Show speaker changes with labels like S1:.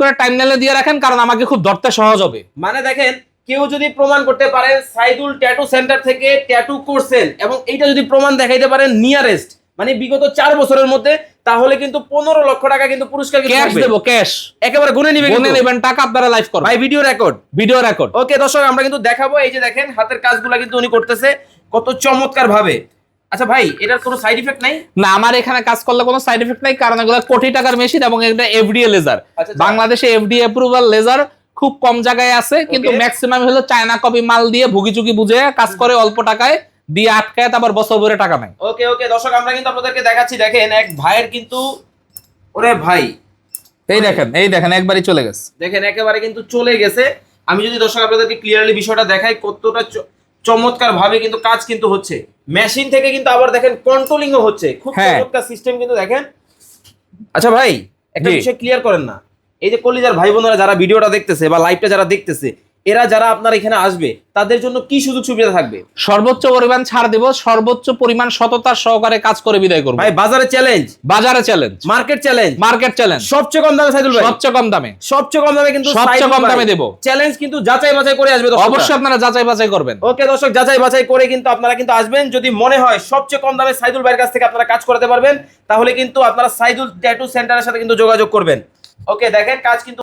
S1: করে টাইমলাইনে দিয়ে রাখেন কারণ আমাকে খুব ধরতে সহজ হবে।
S2: মানে দেখেন কেউ যদি প্রমাণ করতে পারেন সাইদুল ট্যাটু সেন্টার থেকে ট্যাটু করছেন এবং এইটা যদি প্রমাণ দেখাইতে পারেন নিয়ারেস্ট মানে বিগত চার বছরের মধ্যে তাহলে কিন্তু পনেরো লক্ষ টাকা কিন্তু পুরস্কার
S1: ক্যাশ। দেবো ক্যাশ
S2: একেবারে গুনে নিবে গুনে
S1: নেবেন টাকা আপনারা লাইভ করবেন
S2: ভাই video record
S1: video record
S2: okay দর্শক আমরা কিন্তু দেখাবো এই যে দেখেন হাতের কাজগুলো কিন্তু উনি করতেছে কত চমৎকার ভাবে আচ্ছা ভাই এটার কোনো সাইড ইফেক্ট নাই?
S1: না আমার এখানে কাজ করলে কোনো সাইড এফেক্ট নাই কারণ এগুলো কোটি টাকার মেশিন এবং এটা এফডিএ লেজার
S2: আচ্ছা, আচ্ছা।
S1: বাংলাদেশে এফডিএ অ্যাপ্রুভাল লেজার খুব কম জায়গায় আছে কিন্তু ম্যাক্সিমাম হলো চায়না কপি মাল দিয়ে ভুগি চুকি বুঝে কাজ করে অল্প টাকায় দিয়ে আটকায় তারপর বছর ভরে টাকা নেয়।
S2: ওকে ওকে দর্শক আমরা কিন্তু আপনাদেরকে দেখাচ্ছি দেখেন এক ভাইয়ের কিন্তু ওরে ভাই।
S1: এই দেখেন এই দেখেন একবারই চলে গেছে।
S2: দেখেন একেবারে কিন্তু চলে গেছে। আমি যদি দর্শক আপনাদেরকে ক্লিয়ারলি বিষয়টা দেখাই কতটা চমৎকার ভাবে কিন্তু কাজ কিন্তু হচ্ছে। মেশিন থেকে কিন্তু আবার দেখেন কন্ট্রোলিং ও হচ্ছে। খুব
S1: হ্যাঁ।
S2: চমৎকার সিস্টেম কিন্তু দেখেন। আচ্ছা ভাই একটা বিষয় ক্লিয়ার করেন না। এই যে কলিজার ভাই বোনেরা যারা ভিডিওটা দেখতেছে বা লাইভটা যারা দেখতেছে এরা যারা আপনার এখানে আসবে তাদের জন্য কি সুযোগ সুবিধা থাকবে?
S1: সর্বোচ্চ পরিমাণ ছাড় দেব সর্বোচ্চ পরিমাণ সততার সহকারে কাজ করে বিদায় করব।
S2: ভাই বাজারে চ্যালেঞ্জ
S1: বাজারে challenge
S2: market challenge
S1: market challenge
S2: সবচেয়ে কম দামে সাইদুল ভাই।
S1: সবচেয়ে কম দামে।
S2: সবচেয়ে কম দামে কিন্তু
S1: সবচেয়ে কম দামে দেবো।
S2: চ্যালেঞ্জ কিন্তু যাচাই বাছাই করে আসবে।
S1: অবশ্যই আপনারা যাচাই বাছাই করবেন।
S2: ওকে দর্শক যাচাই বাছাই করে কিন্তু আপনারা কিন্তু আসবেন। যদি মনে হয় সবচেয়ে কম দামে সাইদুল ভাইয়ের কাছ থেকে আপনারা কাজ করাতে পারবেন তাহলে কিন্তু আপনারা সাইদুল ট্যাটু সেন্টারের সাথে কিন্তু যোগাযোগ করবেন। ওকে দেখেন কাজ কিন্তু